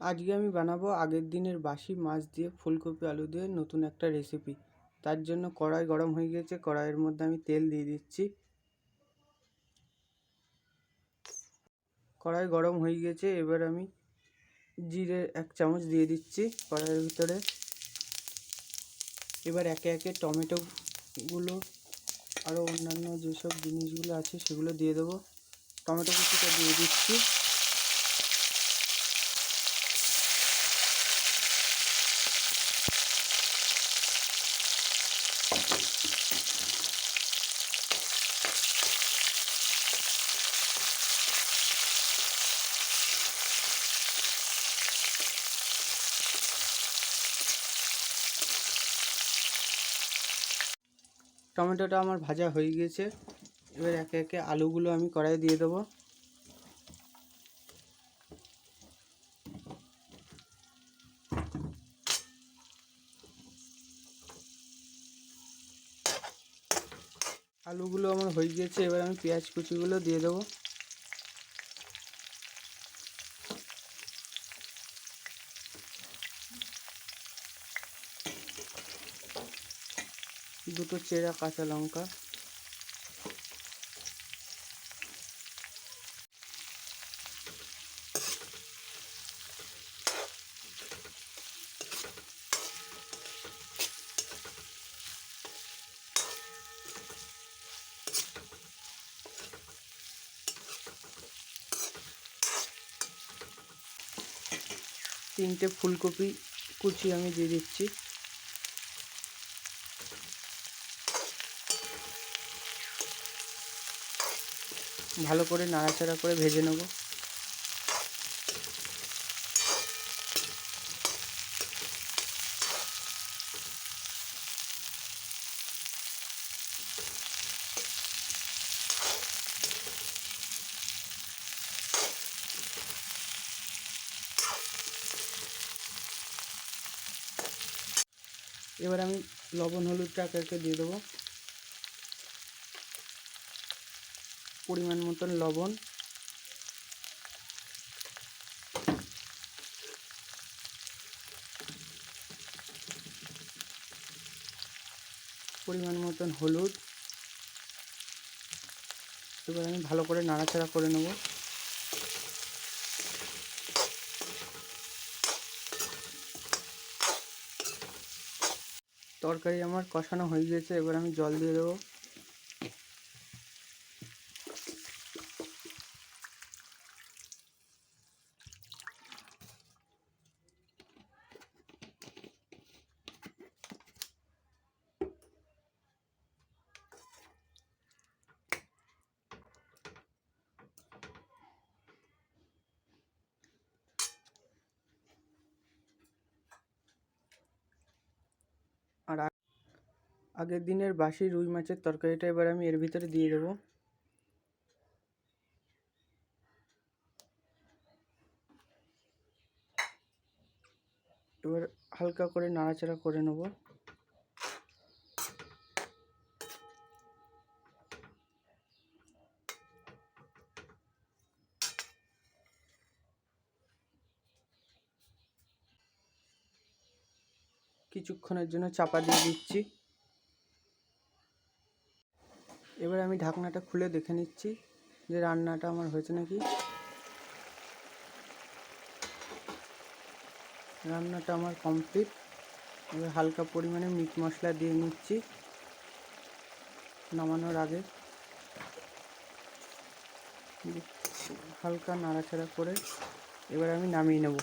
আজকে আমি বানাবো আগের দিনের বাসি মাছ দিয়ে ফুলকপি আলু দিয়ে নতুন একটা রেসিপি তার জন্য কড়াই গরম হয়ে গেছে, কড়াইয়ের মধ্যে আমি তেল দিয়ে দিচ্ছি। কড়াই গরম হয়ে গেছে, এবার আমি জিরে এক চামচ দিয়ে দিচ্ছি কড়াইয়ের ভিতরে। এবার একে একে টমেটোগুলো আরও অন্যান্য যেসব জিনিসগুলো আছে সেগুলো দিয়ে দেবো। টমেটো কুচিটা দিয়ে দিচ্ছি। টমেটোটা আমার ভাজা হয়ে গেছে এবার একে একে আলুগুলো আমি কড়াই দিয়ে দেবো। আলুগুলো আমার হয়ে গেছে এবার আমি পেঁয়াজ কুচিগুলো দিয়ে দেবো। দুটো চেরা কাঁচা লঙ্কা। তিনটে ফুলকপি কুচি আমি দিয়ে দিচ্ছি। ভালো করে নাড়াচাড়া করে ভেজে নেব। এবার আমি লবণ হলুদটা একে একে দিয়ে দেবো। পরিমাণ মতন লবণ। পরিমাণ মতন হলুদ। এবার আমি ভালো করে নাড়াচাড়া করে নেব। তরকারি আমার কষানো হয়ে গেছে, এবার আমি জল দিয়ে দেবো। আগের দিনের বাসি রুই মাছের তরকারিটা এবার আমি এর ভিতরে দিয়ে দেবো। এবার হালকা করে নাড়াচাড়া করে নেব। কিছুক্ষণের জন্য চাপা দিয়ে দিচ্ছি। এবার আমি ঢাকনাটা খুলে দেখে নিচ্ছি যে রান্নাটা আমার হয়েছে নাকি। রান্নাটা আমার কমপ্লিট। এবার হালকা পরিমাণে মিট মশলা দিয়ে নিচ্ছি নামানোর আগে। হালকা নাড়াচাড়া করে এবার আমি নামিয়ে নেব।